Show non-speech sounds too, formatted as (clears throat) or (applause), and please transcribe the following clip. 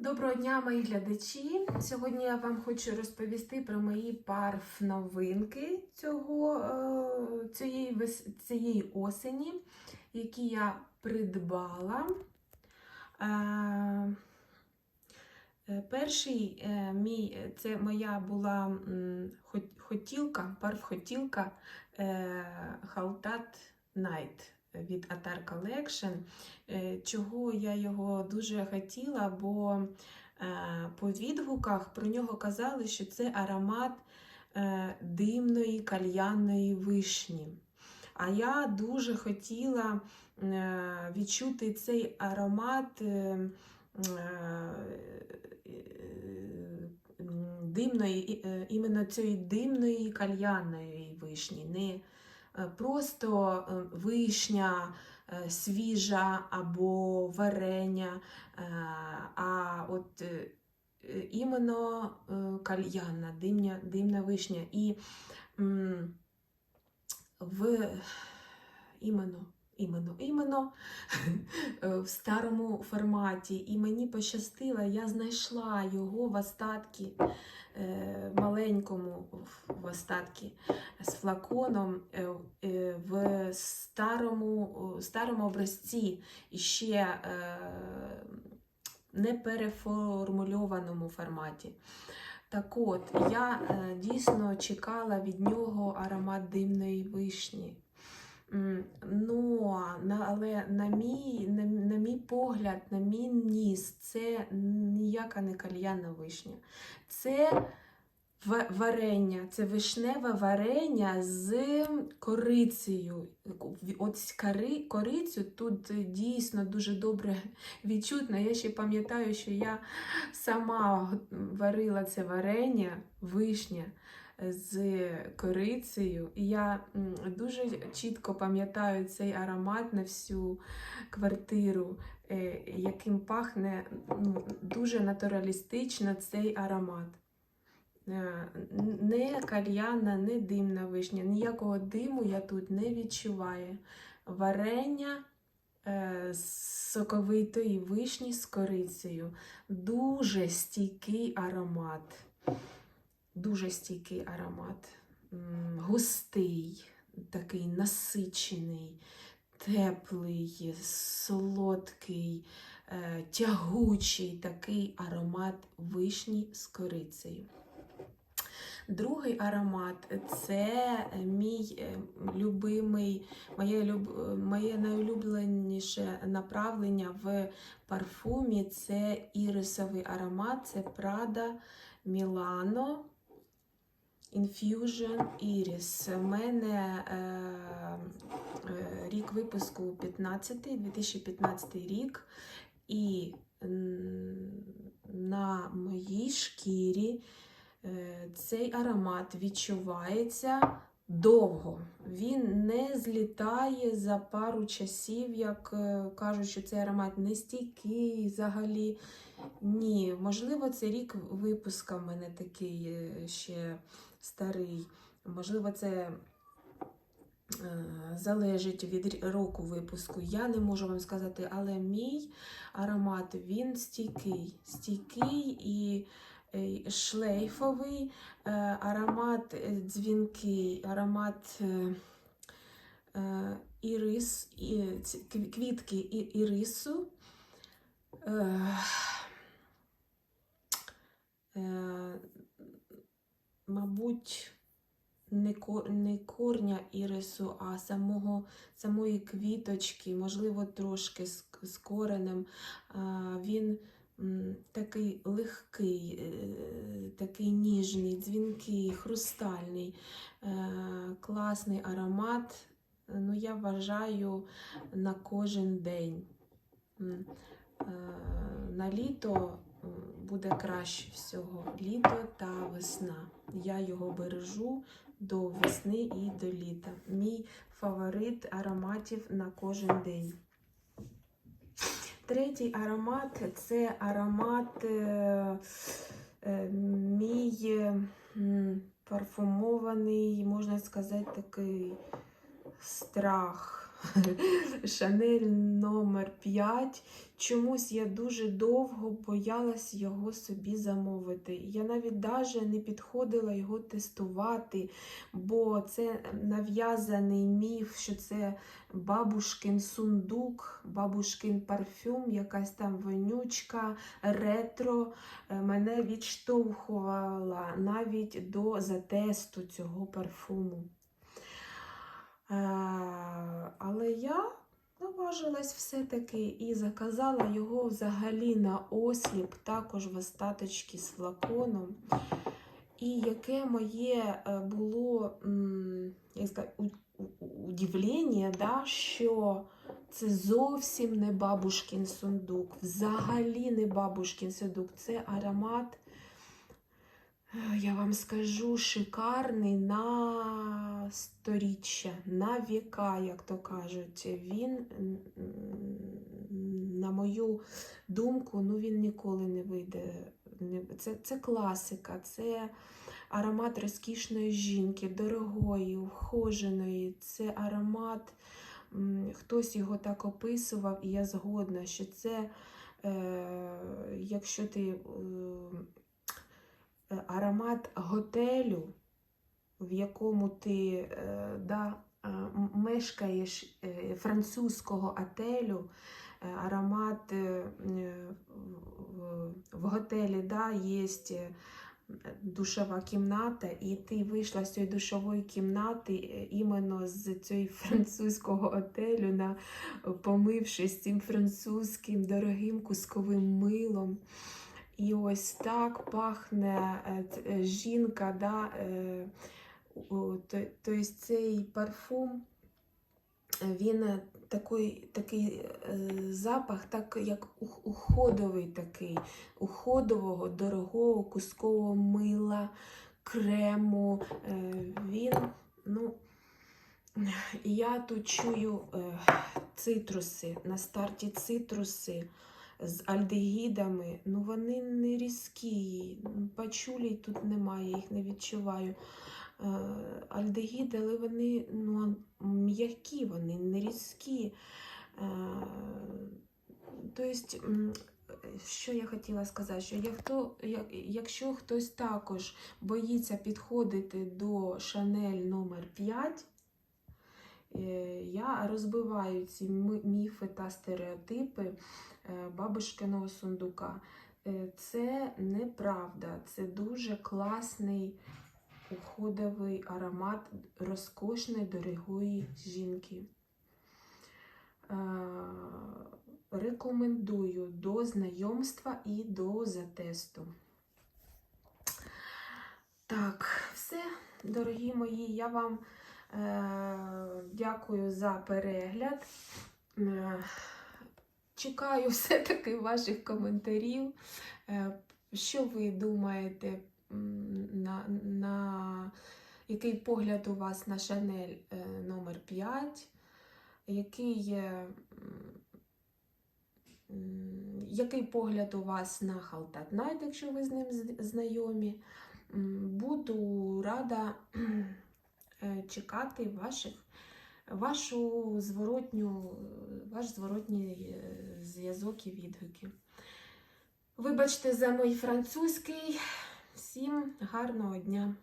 Доброго дня, мої глядачі. Сьогодні я вам хочу розповісти про мої парф новинки цього, е, цієї, цієї осені, які я придбала. Е, е, Перший мій це моя була хотілка, парф-хотілка Халтат Night від Atar Collection. Е, Чого я його дуже хотіла, бо е, по відгуках про нього казали, що це аромат е, димної кальянної вишні. А я дуже хотіла відчути цей аромат димної, е, іменно цієї димної кальянної вишні. Не просто е, вишня е, свіжа або варення, е, а от е, е, іменно е, кальянна, димня, димна вишня. І в іменно, іменно, іменно (laughs) е, в старому форматі. І мені пощастило, я знайшла його в остатки, е, маленькому в- остатки з флаконом е, в старому, старому образці ще не переформульованому форматі. Так от, я дійсно чекала від нього аромат димної вишні. Ну, але на мій, на, на мій погляд, на мій ніс, це ніяка не кальянна вишня. Це варення, це вишневе варення з корицею. От кори, корицю тут дійсно дуже добре відчутно. Я ще пам'ятаю, що я сама варила це варення, вишня з корицею. І я дуже чітко пам'ятаю цей аромат на всю квартиру, е, яким пахне ну, дуже натуралістично цей аромат. Е, Не кальяна, не димна вишня. Ніякого диму я тут не відчуваю. Варення е, з соковитої вишні з корицею. Дуже стійкий аромат. Дуже стійкий аромат. Густий, такий насичений, теплий, солодкий, е, тягучий такий аромат вишні з корицею. Другий аромат це мій е, любимий, моє, люб, моє найулюбленіше направлення в парфумі це ірисовий аромат, це Prada Milano Infusion Iris. У мене е, е, рік випуску 15, 2015 рік, і на моїй шкірі е, цей аромат відчувається довго. Він не злітає за пару часів, як е, кажуть, що цей аромат не стійкий взагалі. Ні, можливо, це рік випуска в мене такий е, ще старий. Можливо, це е, залежить від року випуску. Я не можу вам сказати, але мій аромат він стійкий. Стійкий і е, шлейфовий, е, аромат дзвінкий, аромат ірис, і, квітки і, ірису. Е, мабуть, не, корня ірису, а самого, самої квіточки, можливо, трошки з, з коренем. Він такий легкий, е, такий ніжний, дзвінкий, хрустальний, е, класний аромат. Ну, я вважаю на кожен день. Е, На літо буде краще всього літо та весна. Я його бережу до весни і до літа. Мій фаворит ароматів на кожен день. Третій аромат це аромат е, е, мій парфумований, можна сказати, такий страх. (laughs) Шанель номер 5 чомусь я дуже довго боялась його собі замовити. Я навіть даже не підходила його тестувати, бо це нав'язаний міф, що це бабушкин сундук, бабушкин парфюм, якась там вонючка, ретро. Е, Мене відштовхувала навіть до затесту цього парфуму. Е, Але я наважилась все-таки і заказала його взагалі на осліп, також в остаточки з флаконом. І яке моє е, було удивлення, да, що це зовсім не бабушкин сундук, взагалі не бабушкин сундук. Це аромат, я вам скажу, шикарний на сторіччя, на віка, як то кажуть. Він, на мою думку, ну він ніколи не вийде. Це, це класика, це аромат розкішної жінки, дорогої, ухоженої. Це аромат, хтось його так описував, і я згодна, що це, е, якщо ти е, аромат готелю, в якому ти е, да, е, мешкаєш е, французького отелю, е, аромат е, е, в, готелі да, є душова кімната, і ти вийшла з цієї душової кімнати е, іменно з цього (laughs) французького отелю, на, помившись цим французьким дорогим кусковим милом. І ось так пахне е, е, жінка, да, то- тобто цей парфум, він такий, такий запах, так як уходовий такий, уходового, дорогого кускового мила, крему. Він, ну, я тут чую цитруси, на старті цитруси з альдегідами. Ну, вони не різкі. Пачулій тут немає, їх не відчуваю. Е, Альдегіди, але вони ну, м'які, вони не різкі. Е, Тобто, що я хотіла сказати, що як якщо хтось також боїться підходити до Шанель номер 5, е, я розбиваю ці міфи та стереотипи е, бабушкиного сундука. Е, Це неправда, це дуже класний уходовий аромат розкошної дорогої жінки. Е, Рекомендую до знайомства і до затесту. Так, все, дорогі мої, я вам е, дякую за перегляд. Е, чекаю (laughs) все-таки ваших коментарів. Е, що ви думаєте на, на який погляд у вас на Шанель е, номер 5? Який, який погляд у вас на Халтат Найт, якщо ви з ним знайомі? Буду рада е, (clears throat) чекати ваших, вашу зворотню, ваш зворотній е, зв'язок і відгуки. Вибачте за мій французький. Всім гарного дня!